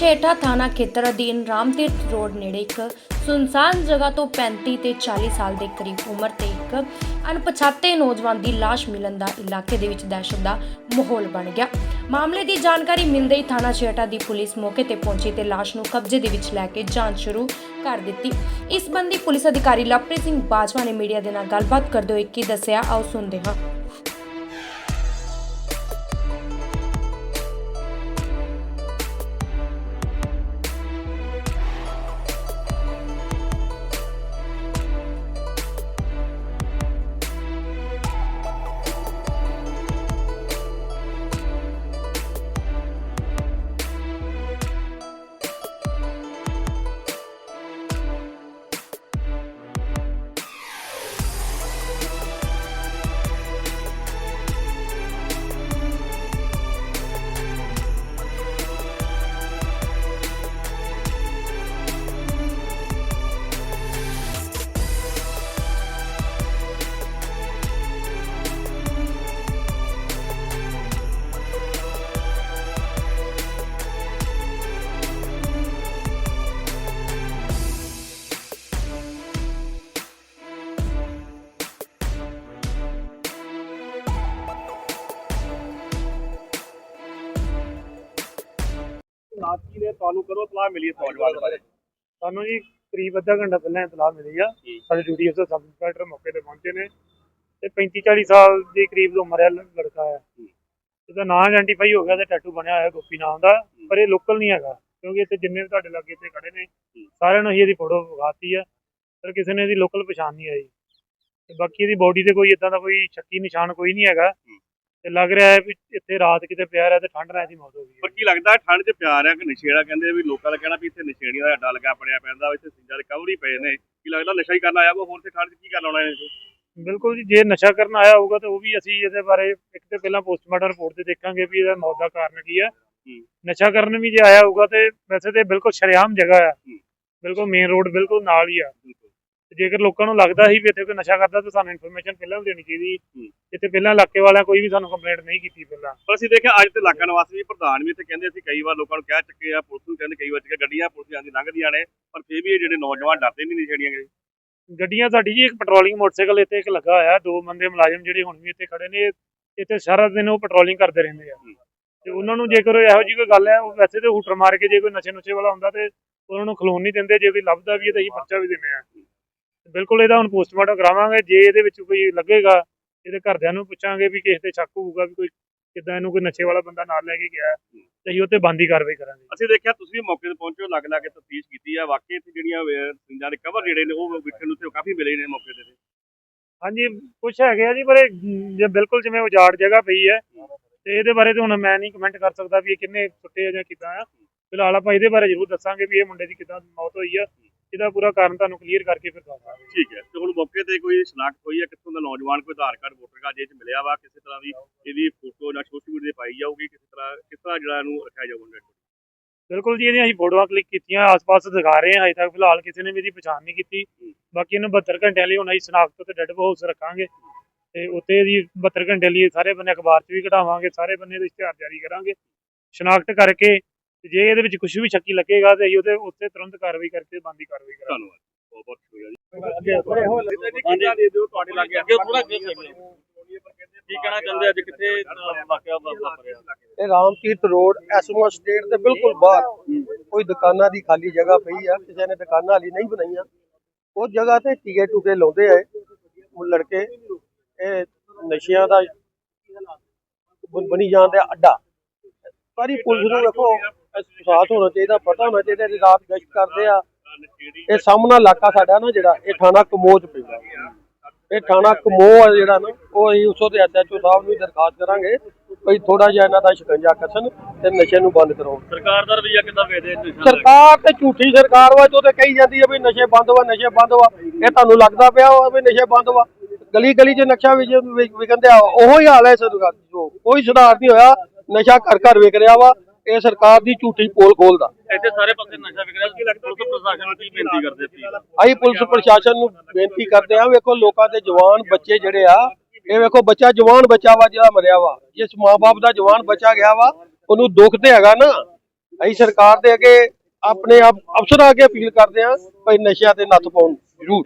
ਛੇਠਾ ਥਾਣਾ ਖੇਤਰ ਅਧੀਨ ਰਾਮਤੀਰਥ ਰੋਡ ਨੇੜੇ ਇੱਕ ਸੁਨਸਾਨ ਜਗ੍ਹਾ ਤੋਂ 35 ਤੇ 40 ਸਾਲ ਦੇ ਕਰੀਬ ਉਮਰ ਤੇ ਇੱਕ ਅਣਪਛਾਤੇ ਨੌਜਵਾਨ ਦੀ ਲਾਸ਼ ਮਿਲਣ ਦਾ ਇਲਾਕੇ ਦੇ ਵਿੱਚ ਦਹਿਸ਼ਤ ਦਾ ਮਾਹੌਲ ਬਣ ਗਿਆ। ਮਾਮਲੇ ਦੀ ਜਾਣਕਾਰੀ ਮਿਲਦੇ ਹੀ ਥਾਣਾ ਛੇਟਾ ਦੀ ਪੁਲਿਸ ਮੌਕੇ ਤੇ ਪਹੁੰਚੀ ਤੇ ਲਾਸ਼ ਨੂੰ ਕਬਜ਼ੇ ਦੇ ਵਿੱਚ ਲੈ ਕੇ ਜਾਂਚ ਸ਼ੁਰੂ ਕਰ ਦਿੱਤੀ। ਇਸ ਸੰਬੰਧੀ ਪੁਲਿਸ ਅਧਿਕਾਰੀ ਲਵਪ੍ਰੀਤ ਸਿੰਘ ਬਾਜਵਾ ਨੇ ਮੀਡੀਆ ਦੇ ਨਾਲ ਗੱਲਬਾਤ ਕਰਦੇ ਹੋਏ ਕੀ ਦੱਸਿਆ, ਆਓ ਸੁਣਦੇ ਹਾਂ। ਨਾਥੀ ਨੇ ਤੁਹਾਨੂੰ ਕਰੋ ਤਲਾਹ ਮਿਲੀ ਹੈ ਨੌਜਵਾਨ ਬਾਰੇ ਸਾਨੂੰ ਜੀ ਕਰੀਬ ਅੱਧਾ ਘੰਟਾ ਪਹਿਲਾਂ ਇਤਲਾਹ ਮਿਲੀ ਆ। ਸਾਡੇ ਡਿਊਟੀ ਅਫਸਰ ਸਬ ਇੰਸਪੈਕਟਰ ਮੌਕੇ ਤੇ ਪਹੁੰਚੇ ਨੇ ਤੇ 35 40 ਸਾਲ ਦੀ ਕਰੀਬ ਦੀ ਉਮਰ ਹੈ ਲ- ਲੜਕਾ ਹੈ ਇਹਦਾ ਨਾਂ ਆਇਡੈਂਟੀਫਾਈ ਹੋ ਗਿਆ ਤੇ ਟੈਟੂ ਬਣਿਆ ਹੋਇਆ ਗੋਪੀ ਨਾਮ ਦਾ ਪਰ ਇਹ ਲੋਕਲ ਨਹੀਂ ਹੈਗਾ ਕਿਉਂਕਿ ਇੱਥੇ ਜਿੰਨੇ ਵੀ ਤੁਹਾਡੇ ਲਾਗੇ ਖੜੇ ਨੇ ਸਾਰਿਆਂ ਨੂੰ ਹੀ ਇਹਦੀ ਫੋਟੋ ਵਿਖਾਤੀ ਆ ਪਰ ਕਿਸੇ ਨੇ ਇਹਦੀ ਲੋਕਲ ਪਛਾਣ ਨਹੀਂ ਆਈ। ਤੇ ਬਾਕੀ ਇਹਦੀ ਬੋਡੀ ਤੇ ਕੋਈ ਇਦਾਂ ਦਾ ਕੋਈ ਸ਼ੱਕੀ ਨਿਸ਼ਾਨ ਕੋਈ ਨਹੀਂ ਹੈਗਾ। ਤੇ ਲੱਗ ਰਿਹਾ ਹੈ ਵੀ ਇੱਥੇ ਰਾਤ ਕਿਤੇ ਪਿਆ ਰਿਹਾ ਤੇ ਠੰਡ ਨਾਲ ਇਹਦੀ ਮੌਤ ਹੋ ਗਈ ਪਰ ਹੈ ਕੀ ਲੱਗਦਾ ਠੰਡ 'ਚ ਪਿਆਰ ਹੈ ਕਿ ਨਸ਼ੇੜਾ ਕਹਿੰਦੇ ਵੀ ਲੋਕਾਂ ਦਾ ਕਹਿਣਾ ਵੀ ਇੱਥੇ ਨਸ਼ੇੜੀਆਂ ਦਾ ਅੱਡਾ ਲੱਗਾ ਪੜਿਆ ਪੈਂਦਾ ਇੱਥੇ ਸਿੰਜਾਂ ਦੇ ਕਵਰ ਹੀ ਪਏ ਨੇ। ਕੀ ਲੱਗਦਾ ਨਸ਼ਾ ਹੀ ਕਰਨ ਆਇਆ ਕੋ ਹੋਰ ਤੇ ਠੰਡ 'ਚ ਕੀ ਕਰਨ ਆਉਣਾ ਇਹਨੇ? ਬਿਲਕੁਲ ਜੀ ਜੇ ਨਸ਼ਾ ਕਰਨ ਆਇਆ ਹੋਊਗਾ ਤਾਂ ਉਹ ਵੀ ਅਸੀਂ ਇਹਦੇ ਬਾਰੇ ਇੱਕ ਤੇ ਪਹਿਲਾਂ ਪੋਸਟਮਾਰਟਮ ਰਿਪੋਰਟ ਤੇ ਦੇਖਾਂਗੇ ਵੀ ਇਹਦਾ ਮੌਤ ਦਾ ਕਾਰਨ ਕੀ ਹੈ। ਨਸ਼ਾ ਕਰਨ ਵੀ ਜੇ ਆਇਆ ਹੋਊਗਾ ਤੇ ਵੈਸੇ ਤੇ ਬਿਲਕੁਲ ਸ਼ਰੇਆਮ ਜਗ੍ਹਾ ਆ। ਬਿਲਕੁਲ ਮੇਨ ਰੋਡ ਬਿਲਕੁਲ ਨਾਲ ਹੀ ਆ। ਜੇਕਰ ਲੋਕਾਂ ਨੂੰ ਲੱਗਦਾ ਸੀ ਵੀ ਇੱਥੇ ਕੋਈ ਨਸ਼ਾ ਕਰਦਾ ਤਾਂ ਸਾਨੂੰ ਇਨਫੋਰਮੇਸ਼ਨ ਪਹਿਲਾਂ ਦੇਣੀ ਚਾਹੀਦੀ ਇੱਥੇ ਪਹਿਲਾਂ ਇਲਾਕੇ ਵਾਲਿਆਂ ਕੋਈ ਵੀ ਸਾਨੂੰ ਕੰਪਲੇਂਟ ਨਹੀਂ ਕੀਤੀ ਪਹਿਲਾਂ। ਪਰ ਅਸੀਂ ਦੇਖਿਆ ਅੱਜ ਤੇ ਇਲਾਕਾ ਨਿਵਾਸੀ ਵੀ ਪ੍ਰਧਾਨ ਵੀ ਇੱਥੇ ਕਹਿੰਦੇ ਅਸੀਂ ਕਈ ਵਾਰ ਲੋਕਾਂ ਨੂੰ ਕਹਿ ਚੁੱਕੇ ਆ ਪੁਲਿਸ ਨੂੰ ਕਹਿੰਦੇ ਕਈ ਵਾਰ ਕਿ ਗੱਡੀਆਂ ਪੁਲਿਸ ਜਾਂਦੀ ਲੰਘਦੀਆਂ ਨੇ ਪਰ ਫਿਰ ਵੀ ਇਹ ਜਿਹੜੇ ਨੌਜਵਾਨ ਡਰਦੇ ਨਹੀਂ ਨਸ਼ੇੜੀਆਂ ਗਏ। ਗੱਡੀਆਂ ਸਾਡੀ ਜੀ ਇੱਕ ਪੈਟਰੋਲਿੰਗ ਮੋਟਰਸਾਈਕਲ ਇੱਥੇ ਇੱਕ ਲੱਗਾ ਹੋਇਆ ਦੋ ਬੰਦੇ ਮੁਲਾਜ਼ਮ ਜਿਹੜੇ ਹੁਣ ਵੀ ਇੱਥੇ ਖੜੇ ਨੇ ਇੱਥੇ ਸਾਰਾ ਦਿਨ ਉਹ ਪੈਟਰੋਲਿੰਗ ਕਰਦੇ ਰਹਿੰਦੇ ਆ। ਤੇ ਉਹਨਾਂ ਨੂੰ ਜੇਕਰ ਇਹੋ ਜਿਹੀ ਕੋਈ ਗੱਲ ਹੈ ਉਹ ਵੈਸੇ ਤੇ ਹੂਟਰ ਮਾਰ ਕੇ ਜੇ ਕੋਈ ਨਸ਼ੇ ਨੁਸ਼ੇ ਵਾਲਾ ਹੁੰਦਾ ਤੇ ਉਹਨਾਂ ਨੂੰ ਖਲੋਣ ਨਹੀਂ ਦਿੰਦੇ ਜੇ ਕੋਈ ਲੱਭਦਾ ਵੀ ਹੈ ਤਾਂ ਅਸੀਂ ਪਰਚਾ ਵੀ ਦਿੰਦੇ ਆ ਬਿਲਕੁਲ ਇਹਦਾ ਹੁਣ ਪੋਸਟਮਾਰਟਮ ਕਰਾਵਾਂਗੇ ਜੇ ਇਹਦੇ ਵਿੱਚ ਕੋਈ ਲੱਗੇਗਾ ਇਹਦੇ ਘਰਦਿਆਂ ਨੂੰ ਪੁੱਛਾਂਗੇ ਵੀ ਕਿਸੇ ਤੇ ਸ਼ੱਕ ਹੋਊਗਾ ਵੀ ਕੋਈ ਕਿੱਦਾਂ ਇਹਨੂੰ ਕੋਈ ਨਸ਼ੇ ਵਾਲਾ ਬੰਦਾ ਨਾਲ ਲੈ ਕੇ ਗਿਆ ਤੇ ਅਸੀਂ ਉਹ ਤੇ ਬੰਦੀ ਕਾਰਵਾਈ ਕਰਾਂਗੇ। ਅਸੀਂ ਦੇਖਿਆ ਤੁਸੀਂ ਵੀ ਮੌਕੇ ਤੇ ਪਹੁੰਚੋ ਲੱਗ ਲੱਗ ਕੇ ਤਫਤੀਸ਼ ਕੀਤੀ ਆ ਵਾਕਈ ਇੱਥੇ ਜਿਹੜੀਆਂ ਸਿੰਜਾਂ ਦੇ ਕਵਰ ਜਿਹੜੇ ਨੇ ਉਹ ਵਿਖਣ ਨੂੰ ਤੇ ਕਾਫੀ ਮਿਲੇ ਨੇ ਮੌਕੇ ਤੇ। ਹਾਂਜੀ ਕੁਛ ਹੈਗੇ ਆ ਜੀ ਪਰ ਇਹ ਜੇ ਬਿਲਕੁਲ ਜਿਵੇਂ ਉਜਾੜ ਜਗ੍ਹਾ ਪਈ ਹੈ ਤੇ ਇਹਦੇ ਬਾਰੇ ਤੇ ਹੁਣ ਮੈਂ ਨਹੀਂ ਕਮੈਂਟ ਕਰ ਸਕਦਾ ਵੀ ਇਹ ਕਿੰਨੇ ਸੁੱਟੇ ਆ ਜਾਂ ਕਿੱਦਾਂ ਆ। ਫਿਲਹਾਲ ਆਪਾਂ ਇਹਦੇ ਬਾਰੇ ਜ਼ਰੂਰ ਦੱਸਾਂਗੇ ਵੀ ਇਹ ਮੁੰਡੇ ਦੀ ਕਿੱਦਾਂ ਮੌਤ ਹੋਈ ਆ। ਇਹਦਾ ਪੂਰਾ ਕਾਰਨ ਤੁਹਾਨੂੰ ਕਲੀਅਰ ਕਰਕੇ ਫਿਰ ਦੱਸਾਂਗੇ ਠੀਕ ਹੈ। ਤੇ ਹੁਣ ਮੌਕੇ ਤੇ ਕੋਈ ਸ਼ਨਾਖਤ ਹੋਈ ਹੈ ਕਿੱਥੋਂ ਦਾ ਨੌਜਵਾਨ ਕੋਈ ਆਧਾਰ ਕਾਰਡ ਵੋਟਰ ਕਾਰਡ ਜੇ ਚ ਮਿਲਿਆ ਵਾ ਕਿਸੇ ਤਰ੍ਹਾਂ ਦੀ ਇਹਦੀ ਫੋਟੋ ਜਾਂ ਸੋਸ਼ਲ ਮੀਡੀਆ ਤੇ ਪਾਈ ਜਾਊਗੀ ਕਿਸੇ ਤਰ੍ਹਾਂ ਕਿਸ ਤਰ੍ਹਾਂ ਜਿਹੜਾ ਇਹਨੂੰ ਰੱਖਿਆ ਜਾਊਗਾ ਬਿਲਕੁਲ ਜੀ ਇਹਦੀਆਂ ਅਸੀਂ ਫੋਟੋਆਂ ਕਲਿੱਕ ਕੀਤੀਆਂ ਆਸ-ਪਾਸ ਦਿਖਾ ਰਹੇ ਹਾਂ ਅਜੇ ਤੱਕ ਫਿਲਹਾਲ ਕਿਸੇ ਨੇ ਵੀ ਇਹਦੀ ਪਛਾਣ ਨਹੀਂ ਕੀਤੀ। ਬਾਕੀ ਇਹਨੂੰ 72 ਘੰਟਿਆਂ ਲਈ ਹੁਣ ਅਸੀਂ ਸ਼ਨਾਖਤ ਤੇ ਡੈਡ ਹਾਊਸ ਰੱਖਾਂਗੇ ਤੇ ਉੱਤੇ ਇਹਦੀ 72 ਘੰਟੇ ਲਈ ਸਾਰੇ ਬੰਨੇ ਅਖਬਾਰ 'ਚ ਵੀ ਕਢਾਵਾਂਗੇ ਸਾਰੇ ਬੰਨੇ ਦੇ ਇਸ਼ਤਿਹਾਰ ਜਾਰੀ ਕਰਾਂਗੇ। ਸ਼ਨਾਖਤ ਕਰਕੇ ਤੇ ਜੇ ਇਹਦੇ ਵਿੱਚ ਕੁਝ ਵੀ ਸ਼ੱਕੀ ਲੱਗੇਗਾ ਤੇ ਅਸੀਂ ਉਹਦੇ ਉੱਤੇ ਤੁਰੰਤ ਕਾਰਵਾਈ ਕਰਕੇ ਬੰਦੀ ਕਾਰਵਾਈ ਕਰਾਂਗੇ। ਧੰਨਵਾਦ। ਬਹੁਤ ਬਹੁਤ ਸ਼ੁਕਰੀਆ ਜੀ। ਹਾਂਜੀ। ਦੇ ਦਿਓ ਤੁਹਾਡੇ ਲੱਗੇ ਅੱਗੇ ਥੋੜਾ ਕੀ ਕਹਿਣਾ ਚਾਹੁੰਦੇ ਅੱਜ ਕਿੱਥੇ ਵਾਕਿਆ ਵਾਪਰਿਆ ਇਹ Ram Tirath road SOS state ਦੇ ਬਿਲਕੁਲ ਬਾਹਰ। ਕੋਈ ਦੁਕਾਨਾਂ ਦੀ ਖਾਲੀ ਜਗ੍ਹਾ ਪਈ ਆ ਕਿਸੇ ਨੇ ਦੁਕਾਨਾਂ ਹਾਲੀ ਨਹੀਂ ਬਣਾਈਆਂ। ਉਸ ਜਗ੍ਹਾ ਤੇ ਟੀਕੇ ਟੂਕੇ ਲਾਉਂਦੇ ਆ ਉਹ ਲੜਕੇ ਇਹ ਨਸ਼ਿਆਂ ਦਾ ਬਣ- ਬਣੀ ਜਾਂਦੇ ਅੱਡਾ। ਸਾਰੀ ਪੁਲਿਸ ਨੂੰ ਵੇਖੋ ਸਾਥ ਹੋਣਾ ਚਾਹੀਦਾ ਪਤਾ ਹੋਣਾ ਚਾਹੀਦਾ ਇਹ ਰਾਤ ਗਸ਼ਤ ਕਰਦੇ ਆ। ਇਹ ਸਾਹਮਣਾ ਇਲਾਕਾ ਸਾਡਾ ਨਾ ਜਿਹੜਾ ਇਹ ਥਾਣਾ ਕਮੋਜ ਪੈਂਦਾ ਇਹ ਥਾਣਾ ਕਮੋ ਆ ਜਿਹੜਾ ਨਾ ਉਹ ਅਸੀਂ ਉਸੋ ਦੇ ਐਸਐਚਓ ਸਾਹਿਬ ਨੂੰ ਦਰਖਾਸਤ ਕਰਾਂਗੇ ਭਈ ਥੋੜਾ ਜਿਹਾ ਇਹਨਾਂ ਦਾ ਸ਼ਿਕੰਜਾ ਕਸਣ ਤੇ ਨਸ਼ੇ ਨੂੰ ਬੰਦ ਕਰਾਉਣ। ਸਰਕਾਰ ਦਾ ਰਵਈਆ ਕਿੱਦਾਂ ਵੇਖਦੇ ਸਰਕਾਰ ਤੇ ਝੂਠੀ ਸਰਕਾਰ ਵਾ ਜੋ ਤੇ ਕਹੀ ਜਾਂਦੀ ਹੈ ਵੀ ਨਸ਼ੇ ਬੰਦ ਵਾ ਨਸ਼ੇ ਬੰਦ ਵਾ। ਇਹ ਤੁਹਾਨੂੰ ਲੱਗਦਾ ਪਿਆ ਵਾ ਵੀ ਨਸ਼ੇ ਬੰਦ ਵਾ। ਗਲੀ ਗਲੀ 'ਚ ਨਸ਼ਾ ਵਿਜ ਵਿਕੰਦੇ ਆ ਉਹੋ ਹੀ ਹਾਲ ਹੈ ਸਰਕਾਰ ਜੋ ਕੋਈ ਸੁਧਾਰ ਨਹੀਂ ਹੋਇਆ। ਨਸ਼ਾ ਘਰ ਘਰ ਵਿਕ ਰਿਹਾ ਵਾ। ਇਹ ਸਰਕਾਰ ਦੀ ਝੂਠੀ ਪੋਲ ਖੋਲਦਾ ਇੱਥੇ ਸਾਰੇ ਪਾਸੇ ਨਸ਼ਾ ਵਿਕ ਰਿਹਾ। ਕੀ ਲੱਗਦਾ ਪੁਲਿਸ ਪ੍ਰਸ਼ਾਸਨ ਨੂੰ ਕੀ ਬੇਨਤੀ ਕਰਦੇ ਪਈ ਅਸੀਂ ਪੁਲਿਸ ਪ੍ਰਸ਼ਾਸਨ ਨੂੰ ਬੇਨਤੀ ਕਰਦੇ ਹਾਂ ਵੇਖੋ ਲੋਕਾਂ ਦੇ ਜਵਾਨ ਬੱਚੇ ਜਿਹੜੇ ਆ ਇਹ ਵੇਖੋ ਬੱਚਾ ਜਵਾਨ ਬੱਚਾ ਵਾ ਜਿਹੜਾ ਮਰਿਆ ਵਾ। ਜਿਸ ਮਾਪੇ ਦਾ ਜਵਾਨ ਬੱਚਾ ਗਿਆ ਵਾ ਉਹਨੂੰ ਦੁੱਖ ਤੇ ਹੈਗਾ ਨਾ। ਅਸੀਂ ਸਰਕਾਰ ਦੇ ਅੱਗੇ ਆਪਣੇ ਆਪ ਅਫਸਰਾਂ ਅੱਗੇ ਅਪੀਲ ਕਰਦੇ ਹਾਂ ਭਾਈ ਨਸ਼ਿਆਂ ਤੇ ਨੱਥ ਪਾਉਣ। ਜ਼ਰੂਰ।